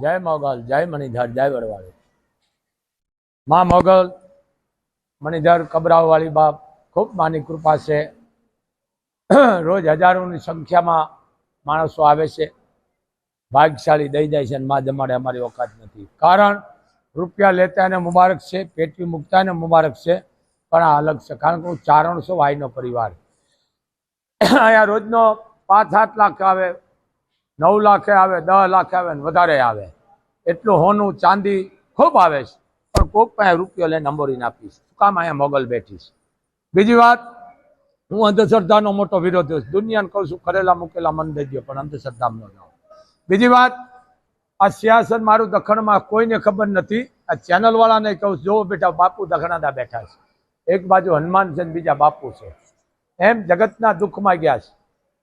જય મોગલ, જય મણિધર, જય વડવાળી. માં મોગલ, મણિધર કબરાવાળી બાપ ખૂબ માની કૃપા છે. રોજ હજારોની સંખ્યામાં માણસો આવે છે. ભાગશાળી દઈ જાય છે અને માં જમાડે અમારી ઓકાત નથી. કારણ રૂપિયા લેતા એને મુબારક છે, પેટી મૂકતા એને મુબારક છે, પણ આ અલગ છે. કારણ કે હું ચારણસો વાયનો પરિવાર. અહીંયા રોજનો પાંચ સાત લાખ આવે. નવ લાખે આવે દસ લાખે આવે ને વધારે આવે. એટલું હોનું ચાંદી ખૂબ આવે છે. પણ કોક પાસે રૂપિયો લઈને અંબોરીને આપીશ. કામ અહીંયા મોગલ બેઠીશ. બીજી વાત, હું અંધશ્રદ્ધાનો મોટો વિરોધી છું. દુનિયાને કહું છું કરેલા મૂકેલા મન દેજો પણ અંધશ્રદ્ધામાં ન જાઓ. બીજી વાત, આ સિયાસત મારું દખણમાં કોઈને ખબર નથી. આ ચેનલવાળાને કહું જો બેટા, બાપુ દખણાદા બેઠા છે. એક બાજુ હનુમાન છે બીજા બાપુ છે. એમ જગતના દુઃખમાં ગયા છે.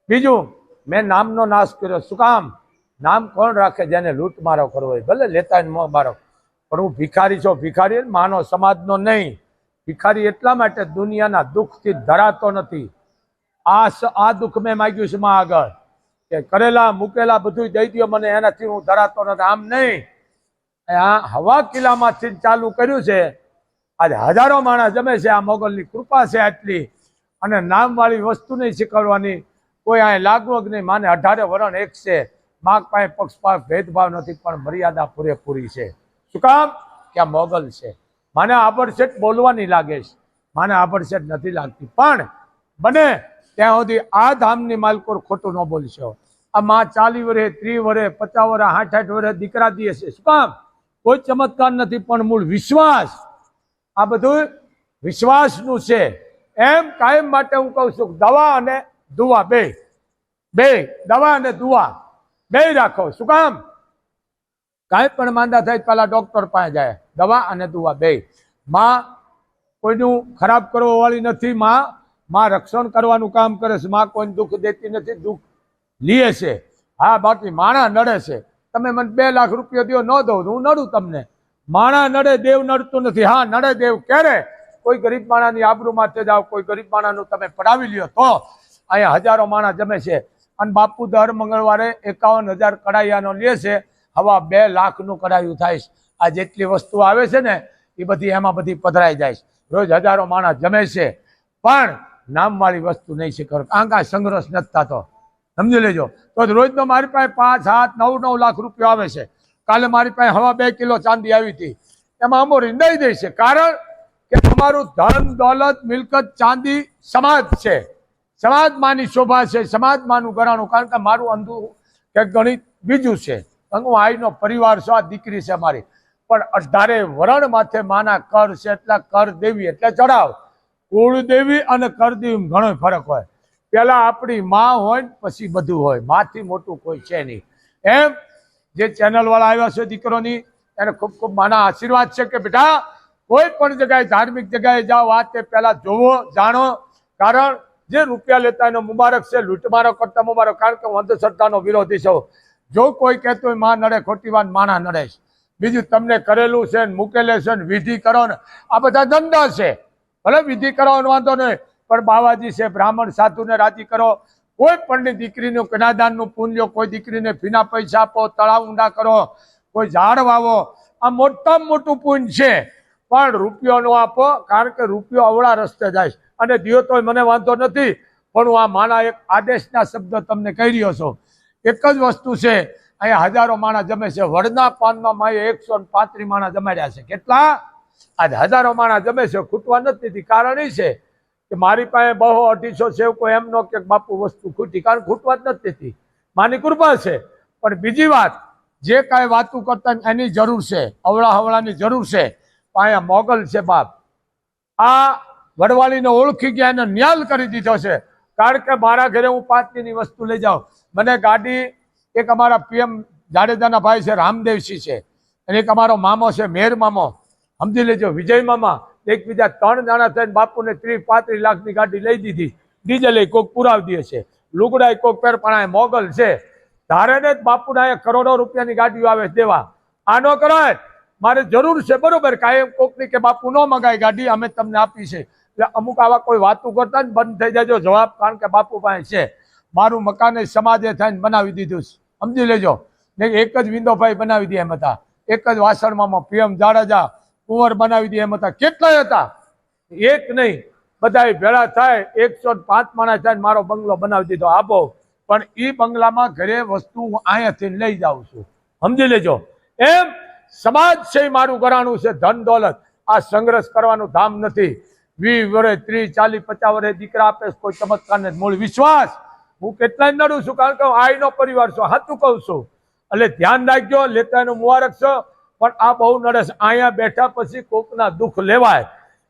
બીજું મેં નામનો નાશ કર્યો. શું કામ? નામ કોણ રાખે જેને લૂંટ મારો કરવો હોય? ભલે લેતા મો મારો પણ હું ભિખારી છું. ભિખારી માનો સમાજનો નહીં. ભિખારી એટલા માટે દુનિયાના દુઃખથી ધરાતો નથી. આ આ દુઃખ મેં માગ્યું છે માં આગળ. કે કરેલા, મૂકેલા બધું દઈ દો મને. એનાથી હું ધરાતો નથી. આમ નહીં. આ હવા કિલ્લામાંથી ચાલુ કર્યું છે. આજે હજારો માણસ જમે છે. આ મોગલની કૃપા છે આટલી. અને નામવાળી વસ્તુ નહીં શીખવાડવાની. કોઈ અહીં લાગવગ નહીં. માને અઢારે વરણ એક છે. માગ પાસે પક્ષપાત ભેદભાવ નથી, પણ મર્યાદા પૂરેપૂરી છે. શું કામ? કે આ મોગલ છે. મને આબડસેટ બોલવાની લાગે છે. મને આબડસેટ નથી લાગતી. પણ બને ત્યાં સુધી આ ધામની માલકોર ખોટું ન બોલશો. આ માં ચાલી વરે ત્રીસ વરે, પચાસ વરે આઠ આઠ વરે દીકરા દે છે. શું કામ? કોઈ ચમત્કાર નથી, પણ મૂળ વિશ્વાસ. આ બધું વિશ્વાસનું છે. એમ કાયમ માટે હું કહું છું, દવા અને દુવા બે. બે, દવા અને દુવા બે રાખો. શું કામ? કાંઈ પણ માંદા થાય પહેલાં ડૉક્ટર પાસે જાય. દવા અને દુવા બે. માં કોઈનું ખરાબ કરવાવાળી નથી. માં માં રક્ષણ કરવાનું કામ કરે છે. માં કોઈને દુઃખ દેતી નથી. દુઃખ લીએ છે. હા, બાકી માણા નડે છે. તમે મને બે લાખ રૂપિયા દો ન દો હું નડું તમને. માણા નડે, દેવ નડતું નથી. હા, નડે દેવ ક્યારે? કોઈ ગરીબ માણાની આબરૂ માથે જાઓ, કોઈ ગરીબ માણાનું તમે પડાવી લ્યો તો. અહીંયા હજારો માણસ જમે છે. અને બાપુ દર મંગળવારે એકાવન હજાર કડાયાનો લે છે. હવા બે લાખનું કડાયું થાય આ જેટલી વસ્તુ આવે છે ને, એ બધી એમાં બધી પધરાઈ જાય રોજ હજારો માણસ જમે છે. પણ નામવાળી વસ્તુ નહીં શીખર કારણ કે સંઘર્ષ નથી થતો. સમજી લેજો. તો રોજનો મારી પાસે પાંચ, સાત, નવ નવ લાખ રૂપિયા આવે છે. કાલે મારી પાસે હવા બે કિલો ચાંદી આવી હતી. એમાં અમોરી દઈ દે છે. કારણ કે તમારું ધન, દોલત, મિલકત, ચાંદી સમાજ છે. સમાજમાંની શોભા છે, સમાજમાંનું ઘરાણું કારણ કે મારું અંધું કે ગણિત બીજું છે. હું આઈનો પરિવાર છું, આ દીકરી છે મારી. પણ અઢારે વરણ માથે માના કર છે એટલા કર દેવી એટલે ચડાવ કુળ દેવી અને કર દેવી ઘણો ફરક હોય. પેલા આપણી માં હોય ને પછી બધું હોય. માથી મોટું કોઈ છે નહીં. એમ જે ચેનલ વાળા આવ્યા છે દીકરોની, એને ખૂબ ખૂબ માના આશીર્વાદ છે કે બેટા, કોઈ પણ જગ્યાએ ધાર્મિક જગ્યાએ જાઓ વાત તે પહેલા જોવો, જાણો. કારણ જે રૂપિયા લેતા એનો મુબારક છે, લૂંટમારો કરતા મુબારક. કારણ કે હું અંધશ્રદ્ધાનો વિરોધી છું. જો કોઈ કહેતું હોય, માં નડે ખોટી વાત માણા નડે છે. બીજું, તમને કરેલું છે ને મૂકેલે છે ને વિધિ કરો ને. આ બધા ધંધા છે. ભલે વિધિ કરવાનો વાંધો નહીં, પણ બાવાજી છે, બ્રાહ્મણ સાધુને રાજી કરો. કોઈ પણ દીકરીનું કનાદાનનું પુણ્ય, કોઈ દીકરીને ફીના પૈસા આપો, તળાવ ઊંડા કરો, કોઈ ઝાડ વાવો. આ મોટામાં મોટું પુણ્ય છે. પણ રૂપિયો નો આપો કારણ કે રૂપિયો અવળા રસ્તે જાય. અને દિયો તોય મને વાંધો નથી, પણ હું આ માના એક આદેશના શબ્દ તમને કહી રહ્યો છું. એક જ વસ્તુ છે, અહીંયા હજારો માણસ જમે છે. વડના પાનમાં માએ એકસો પાંત્રીસ માણસ જમાડ્યા છે. કેટલા? આજે હજારો માણસ જમે છે. ખૂટવા નથી. કારણ એ છે કે મારી પાસે બહુ અઢીસો સેવકો એમ નો કે બાપુ વસ્તુ ખૂટી. કારણ ખૂટવા જ નથી માની કૃપા છે. પણ બીજી વાત, જે કાંઈ વાતું કરતા એની જરૂર છે. અવળા હવળાની જરૂર છે. અહીંયા મોગલ છે બાપ. આ વડવાળીને ઓળખી ગયા એને ન્યાલ કરી દીધો છે. કારણ કે મારા ઘરે હું પાંચની વસ્તુ લઈ જાઉં. મને ગાડી, એક અમારા પીએમ જાડેજાના ભાઈ છે, રામદેવસિંહ છે. અને એક અમારો મામો છે, મેર મામો. સમજી લેજો, વિજય મામા, એકબીજા ત્રણ જણા થઈને બાપુને ત્રીસ પાંત્રીસ લાખની ગાડી લઈ દીધી. ડીઝલ કોક પુરાવી દે છે. લુગડા કોક પેર પણ મોગલ છે. ધારે ને જ બાપુના કરોડો રૂપિયાની ગાડીઓ આવે દેવા. આ ન કરાય. મારે જરૂર છે, બરોબર, કાયમ કોકની કે બાપુ ન મગાય ગાડી, અમે તમને આપી છે. એટલે અમુક આવા કોઈ વાતું કરતા ને બંધ થઈ જજો જવાબ કારણ કે બાપુ પાસે છે. મારું મકાન સમાજે થઈને બનાવી દીધું છે. સમજી લેજો. ને એક જ વિંદોભાઈ બનાવી દે એમ હતા. એક જ વાસણમાં પીએમ જાડેજા કુંવર બનાવી દે એમ હતા. કેટલાય હતા? એક નહીં. બધા ભેળા થાય, એકસો પાંચ માણસ થાય મારો બંગલો બનાવી દીધો. આપો પણ એ બંગલામાં ઘરે વસ્તુ હું અહીંયાથી લઈ જાઉં છું. સમજી લેજો. એમ સમાજ છે મારું ઘરાણું છે, ધન દોલત. આ સંઘર્ષ કરવાનું ધામ નથી. વીસ વર્ષ ત્રીસ, ચાલીસ, પચાસ વર્ષે દીકરા આપે કોઈ ચમત્કાર ને મૂળ વિશ્વાસ. હું કેટલાય નડું છું, કારણ કે હું આઈનો પરિવાર છું, હાથું કહું છું. એટલે ધ્યાન રાખજો લેતા એનું મુબારક છો. પણ આ બહુ નડે છે અહીંયા બેઠા પછી કોકના દુઃખ લેવાય.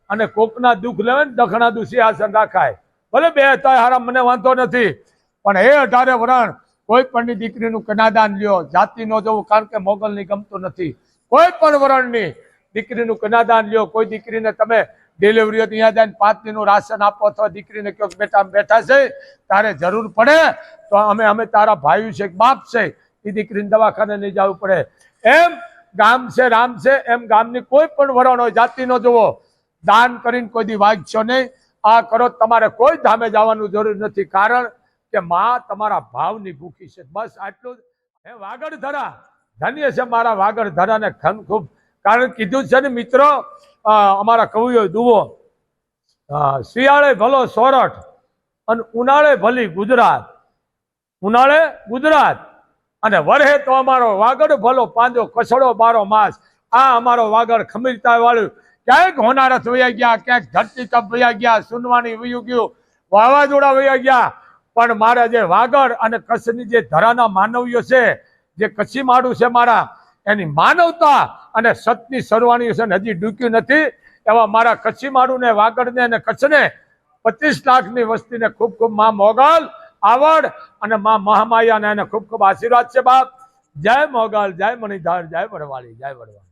અને કોકના દુઃખ લેવાય ને દખણા દુષી આસન રાખાય. ભલે બે હતા હારા મને વાંધો નથી. પણ હે અઢારે વરણ કોઈ પણની દીકરીનું કનાદાન લ્યો જાતિ નો જવું કારણ કે મોગલની ગમતું નથી. કોઈ પણ વરણની દીકરીનું કનાદાન લ્યો, કોઈ દીકરીને તમે ડિલિવરી હોય ત્યાં જઈને પાંચ દિનનું રાશન આપો અથવા દીકરીને કહો બેટા બેઠા છે, તારે જરૂર પડે, તો અમે અમે તારા ભાઈ છે બાપ છે, એ દીકરીને દવાખાને લઈ જવું પડે. એમ ગામ છે, રામ છે, એમ ગામની કોઈ પણ વરણ હોય જાતિ નો જુઓ દાન કરીને કોઈ દી વાગશો નહીં. આ કરો, તમારે કોઈ ધામે જવાનું જરૂર નથી. કારણ કે માં તમારા ભાવની ભૂખી છે. બસ આટલું જ. હે વાગડ ધરા ધન્ય છે મારા વાગડ ધરાને ખન ખૂબ કારણ કીધું છે ને મિત્રો અમારા કવિઓ દુવો શિયાળે ભલો સોરઠ અને ઉનાળે ભલી ગુજરાત. ઉનાળે ગુજરાત. અને વરહે તો અમારો વાગડ ભલો પાંજો કસડો બારો માસ. આ અમારો વાગડ ખમીરતા વાળું ક્યાંક હોનારથ વયા ગયા, ક્યાંક ધરતી તપ વયા ગયા સુનવાની વયું ગયું, વાવાઝોડા વયા ગયા. પણ મારા જે વાગડ અને કચ્છની જે ધરાના માનવીઓ છે, જે કચ્છી માડું છે મારા, એની માનવતા અને સતની સરવાણી છે હજી ડૂક્યું નથી. એવા મારા કચ્છી માડુને, વાગડને અને કચ્છને પચીસ લાખની વસ્તીને ખૂબ ખૂબમાં મોગલ આવડ અને મા મહામાયાને એને ખૂબ ખૂબ આશીર્વાદ છે બાપ. જય મોગલ, જય મણિધાર, જય વડવાળી જય વડવાળી.